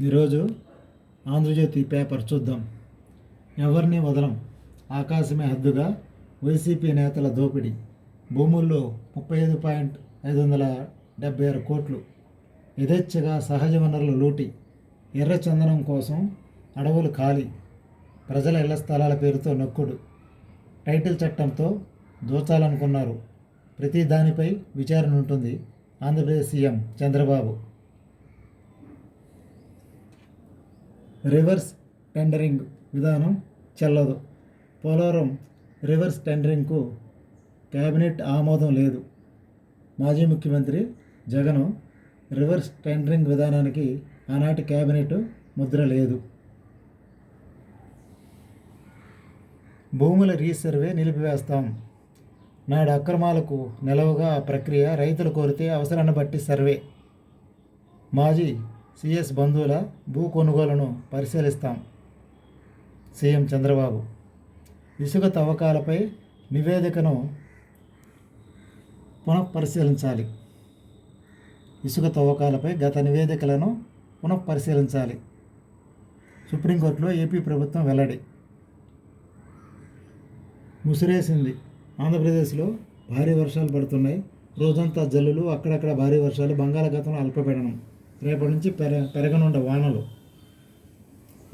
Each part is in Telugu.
ఈరోజు ఆంధ్రజ్యోతి పేపర్ చూద్దాం. ఎవరిని వదలం? ఆకాశమే హద్దుగా వైసీపీ నేతల దోపిడీ. భూముల్లో ముప్పై ఐదు పాయింట్ ఐదు వందల డెబ్బై ఆరు కోట్లు. యథేచ్ఛగా సహజ వనరుల లూటి. ఎర్ర చందనం కోసం అడవులు ఖాళీ. ప్రజల ఇళ్ళ స్థలాల పేరుతో నొక్కుడు. టైటిల్ చట్టంతో దోచాలనుకున్నారు. ప్రతి దానిపై విచారణ ఉంటుంది. Andhra Pradesh CM Chandrababu. Reverse tendering విధానం చెల్లదు. పోలవరం రివర్స్ టెండరింగ్కు కేబినెట్ ఆమోదం లేదు. మాజీ ముఖ్యమంత్రి జగన్ రివర్స్ టెండరింగ్ విధానానికి ఆనాటి కేబినెట్ ముద్ర లేదు. భూముల రీసర్వే నిలిపివేస్తాం. నాడు అక్రమాలకు నిలవగా ఆ ప్రక్రియ రైతులు కోరితే అవసరాన్ని బట్టి సర్వే. మాజీ సిఎస్ బంధువుల భూ కొనుగోలను పరిశీలిస్తాం. సీఎం చంద్రబాబు. ఇసుక తవ్వకాలపై నివేదికను పునఃపరిశీలించాలి. ఇసుక తవ్వకాలపై గత నివేదికలను పునఃపరిశీలించాలి. సుప్రీంకోర్టులో ఏపీ ప్రభుత్వం వెల్లడి. ముసిరేసింది. ఆంధ్రప్రదేశ్లో భారీ వర్షాలు పడుతున్నాయి. రోజంతా జల్లులు అక్కడక్కడ భారీ వర్షాలు బంగాళాఖాతంలో అల్పపీడనం. రేపటి నుంచి పెర పెరగనుండ వానలు.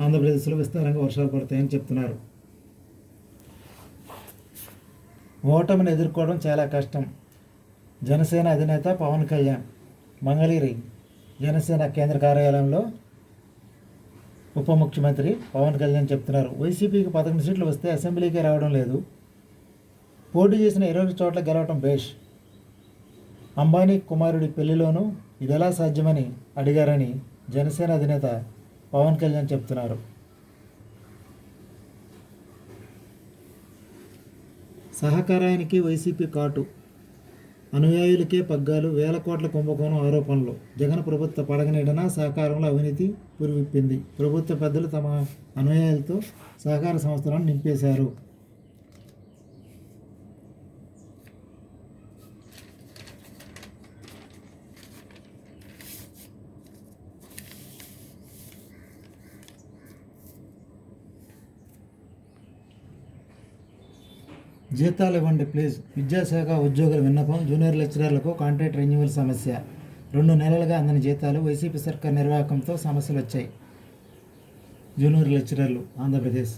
ఆంధ్రప్రదేశ్లో విస్తారంగా వర్షాలు పడతాయని చెప్తున్నారు. ఓటమిని ఎదుర్కోవడం చాలా కష్టం. జనసేన అధినేత పవన్ కళ్యాణ్ మంగళగిరి జనసేన కేంద్ర కార్యాలయంలో ఉప ముఖ్యమంత్రి పవన్ కళ్యాణ్ చెప్తున్నారు. వైసీపీకి పదకొండు సీట్లు వస్తే అసెంబ్లీకే రావడం లేదు. పోటీ చేసిన ఇరవై చోట్ల గెలవటం బేష్. అంబానీ కుమారుడి పెళ్ళిలోనూ ఇదెలా సాధ్యమని అడిగారని జనసేన అధినేత పవన్ కళ్యాణ్ చెప్తున్నారు. సహకారానికి వైసీపీ కాటు. అనుయాయులకే పగ్గాలు వేల కోట్ల కుంభకోణం ఆరోపణలు. జగన్ ప్రభుత్వ పడగనీడన సహకారంలో అవినీతి పురివిప్పింది. ప్రభుత్వ పెద్దలు తమ అనుయాయులతో సహకార సంస్థలను నింపేశారు. జీతాలు ఇవ్వండి ప్లీజ్ విద్యాశాఖ ఉద్యోగుల విన్నపం జూనియర్ లెక్చరర్లకు కాంట్రాక్ట్ రెన్యువల్ సమస్య. రెండు నెలలుగా అందని జీతాలు వైసీపీ సర్కార్ నిర్వాహకంతో సమస్యలు వచ్చాయి జూనియర్ లెక్చరర్లు ఆంధ్రప్రదేశ్.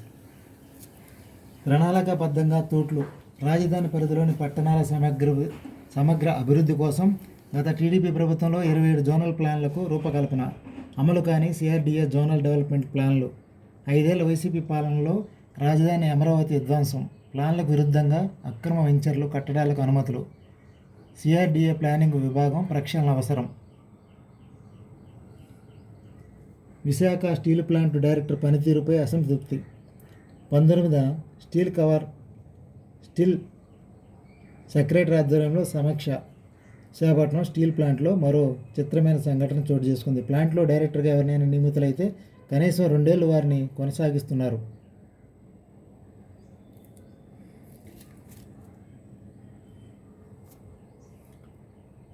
ప్రణాళికాబద్ధంగా తూట్లు. రాజధాని పరిధిలోని పట్టణాల సమగ్ర సమగ్ర అభివృద్ధి కోసం గత టీడీపీ ప్రభుత్వంలో ఇరవై ఏడు జోనల్ ప్లాన్లకు రూపకల్పన. అమలు కాని సిఆర్డీఏ జోనల్ డెవలప్మెంట్ ప్లాన్లు. ఐదేళ్ళ వైసీపీ పాలనలో రాజధాని అమరావతి విధ్వంసం. ప్లాన్లకు విరుద్ధంగా అక్రమ వెంచర్లు కట్టడాలకు అనుమతులు. సిఆర్డీఏ ప్లానింగ్ విభాగం ప్రక్షాళన అవసరం. విశాఖ స్టీల్ ప్లాంట్ డైరెక్టర్ పనితీరుపై అసంతృప్తి. పంతొమ్మిద స్టీల్ కవర్ స్టీల్ సెక్రటరీ ఆధ్వర్యంలో సమీక్ష. విశాఖపట్నం స్టీల్ ప్లాంట్లో మరో చిత్రమైన సంఘటన చోటు చేసుకుంది. ప్లాంట్లో డైరెక్టర్గా ఎవరినైనా నియమితులైతే కనీసం రెండేళ్ళు వారిని కొనసాగిస్తున్నారు.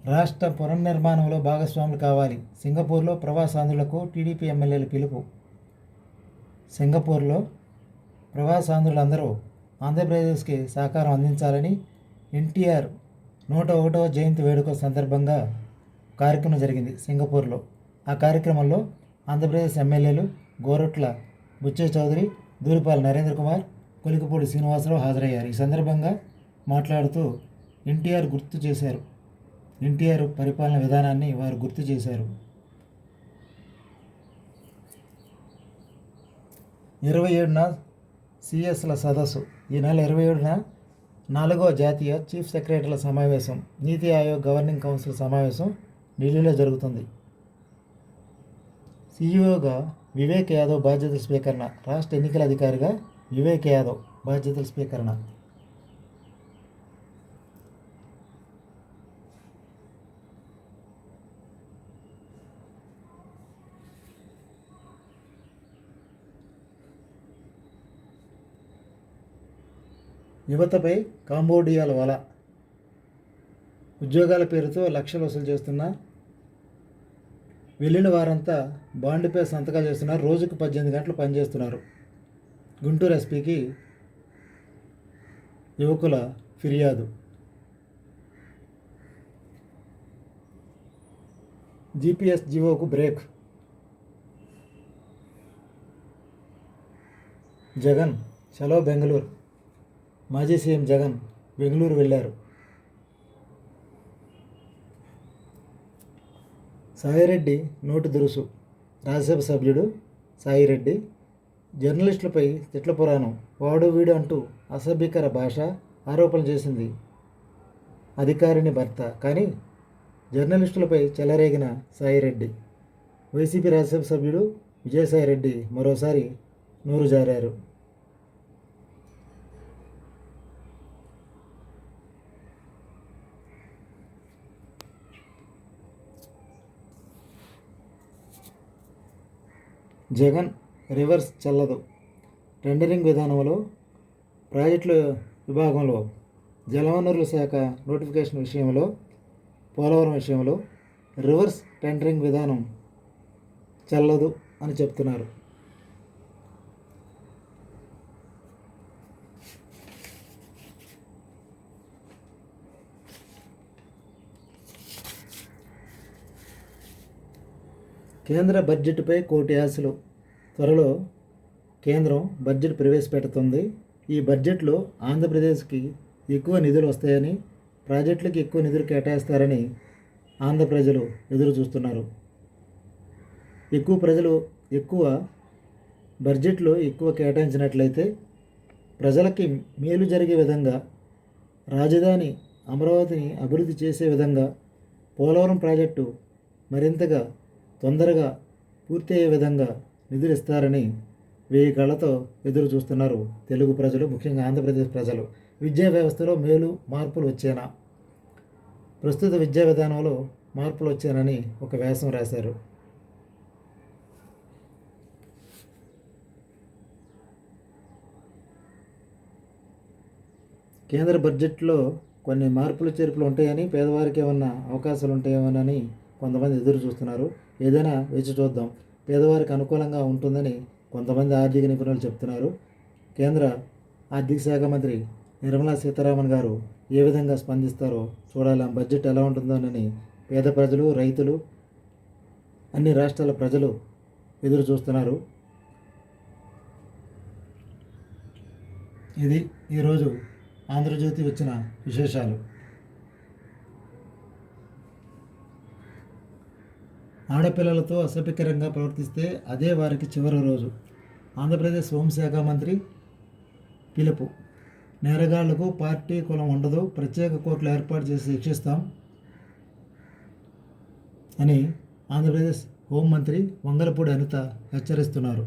రాష్ట్ర పునర్నిర్మాణంలో భాగస్వాములు కావాలి. సింగపూర్లో ప్రవాసాంధ్రులకు టీడీపీ ఎమ్మెల్యేల పిలుపు. సింగపూర్లో ప్రవాసాంధ్రులందరూ ఆంధ్రప్రదేశ్కి సహకారం అందించాలని ఎన్టీఆర్ నూట ఒకటవ జయంతి వేడుక సందర్భంగా కార్యక్రమం జరిగింది సింగపూర్లో. ఆ కార్యక్రమంలో ఆంధ్రప్రదేశ్ ఎమ్మెల్యేలు గోరట్ల బుచ్చే చౌదరి దూరిపాల నరేంద్ర కుమార్ కొలికపూడి శ్రీనివాసరావు హాజరయ్యారు. ఈ సందర్భంగా మాట్లాడుతూ ఎన్టీఆర్ గుర్తు చేశారు. ఎన్టీఆర్ పరిపాలన విధానాన్ని వారు గుర్తు చేశారు. ఇరవై ఏడున సిఎస్ల సదస్సు. ఈ నెల ఇరవై ఏడున నాలుగో జాతీయ చీఫ్ సెక్రటరీల సమావేశం నీతి ఆయోగ్ గవర్నింగ్ కౌన్సిల్ సమావేశం ఢిల్లీలో జరుగుతుంది. సీఈఓగా వివేక్ యాదవ్ బాధ్యతల స్వీకరణ రాష్ట్ర ఎన్నికల అధికారిగా వివేక్ యాదవ్ బాధ్యతల స్వీకరణ. యువతపై కాంబోడియాల వల. ఉద్యోగాల పేరుతో లక్షలు వసూలు చేస్తున్న వెళ్ళిన వారంతా బాండ్పై సంతకాలు చేస్తున్నారు. రోజుకు పద్దెనిమిది గంటలు పనిచేస్తున్నారు. గుంటూరు ఎస్పీకి యువకుల ఫిర్యాదు. GPS జివోకు break. జగన్ సెలవు బెంగళూరు మాజీ సీఎం జగన్ బెంగళూరు వెళ్ళారు. సాయిరెడ్డి నోటు దురుసు. రాజ్యసభ సభ్యుడు సాయిరెడ్డి జర్నలిస్టులపై తిట్ల పురాణం. వాడు వీడు అంటూ అసభ్యకర భాష ఆరోపణలు చేసింది అధికారిని భర్త. కానీ జర్నలిస్టులపై చెలరేగిన సాయిరెడ్డి. వైసీపీ రాజ్యసభ సభ్యుడు విజయసాయిరెడ్డి మరోసారి నూరు జారారు. జగన్ రివర్స్ చల్లదు. టెండరింగ్ విధానంలో ప్రాజెక్టుల విభాగంలో జలవనరుల శాఖ నోటిఫికేషన్ విషయంలో పోలవరం విషయంలో రివర్స్ టెండరింగ్ విధానం చల్లదు అని చెప్తున్నారు. కేంద్ర బడ్జెట్పై కోటి ఆశలు. త్వరలో కేంద్రం బడ్జెట్ ప్రవేశపెడుతుంది. ఈ బడ్జెట్లో ఆంధ్రప్రదేశ్కి ఎక్కువ నిధులు వస్తాయని ప్రాజెక్టులకు ఎక్కువ నిధులు కేటాయిస్తారని ఆంధ్ర ప్రజలు ఎదురు చూస్తున్నారు. ఎక్కువ ప్రజలు ఎక్కువ బడ్జెట్లో ఎక్కువ కేటాయించినట్లయితే ప్రజలకి మేలు జరిగే విధంగా రాజధాని అమరావతిని అభివృద్ధి చేసే విధంగా పోలవరం ప్రాజెక్టు మరింతగా తొందరగా పూర్తయ్యే విధంగా నిధులు ఇస్తారని వెయ్యి కళ్ళతో ఎదురు చూస్తున్నారు తెలుగు ప్రజలు ముఖ్యంగా ఆంధ్రప్రదేశ్ ప్రజలు. విద్యా వ్యవస్థలో మేలు మార్పులు వచ్చేనా? ప్రస్తుత విద్యా విధానంలో మార్పులు వచ్చానని ఒక వ్యాసం రాశారు. కేంద్ర బడ్జెట్లో కొన్ని మార్పులు చేర్పులు ఉంటాయని పేదవారికి ఏమన్నా అవకాశాలు ఉంటాయేమోనని కొంతమంది ఎదురు చూస్తున్నారు. ఏదైనా వేచి చూద్దాం. పేదవారికి అనుకూలంగా ఉంటుందని కొంతమంది ఆర్థిక నిపుణులు చెప్తున్నారు. కేంద్ర ఆర్థిక శాఖ మంత్రి నిర్మలా సీతారామన్ గారు ఏ విధంగా స్పందిస్తారో చూడాలి. ఆ బడ్జెట్ ఎలా ఉంటుందోనని పేద ప్రజలు రైతులు అన్ని రాష్ట్రాల ప్రజలు ఎదురు చూస్తున్నారు. ఇది ఈరోజు ఆంధ్రజ్యోతి వచ్చిన విశేషాలు. ఆడపిల్లలతో అసభ్యకరంగా ప్రవర్తిస్తే అదే వారికి చివరి రోజు. ఆంధ్రప్రదేశ్ హోంశాఖ మంత్రి పిలుపు. నేరగాళ్ళకు పార్టీ కులం ఉండదు ప్రత్యేక కోర్టులు ఏర్పాటు చేసి శిక్షిస్తాం అని ఆంధ్రప్రదేశ్ హోంమంత్రి వంగలపూడి అనిత హెచ్చరిస్తున్నారు.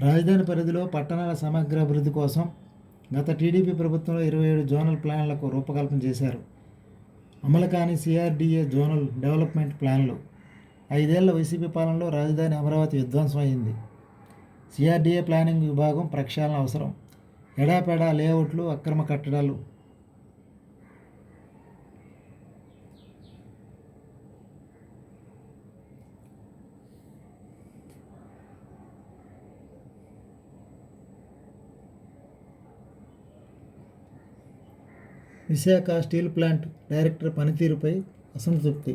రాజధాని పరిధిలో పట్టణాల సమగ్ర అభివృద్ధి కోసం గత టీడీపీ ప్రభుత్వంలో ఇరవై ఏడు జోనల్ ప్లాన్లకు రూపకల్పన చేశారు. అమలు కాని సిఆర్డీఏ జోనల్ డెవలప్మెంట్ ప్లాన్లు. ఐదేళ్ళ వైసీపీ పాలనలో రాజధాని అమరావతి విధ్వంసం అయింది సిఆర్డీఏ ప్లానింగ్ విభాగం ప్రక్షాళన అవసరం. ఎడాపెడా లేఅవుట్లు అక్రమ కట్టడాలు విశాఖ స్టీల్ ప్లాంట్ డైరెక్టర్ పనితీరుపై అసంతృప్తి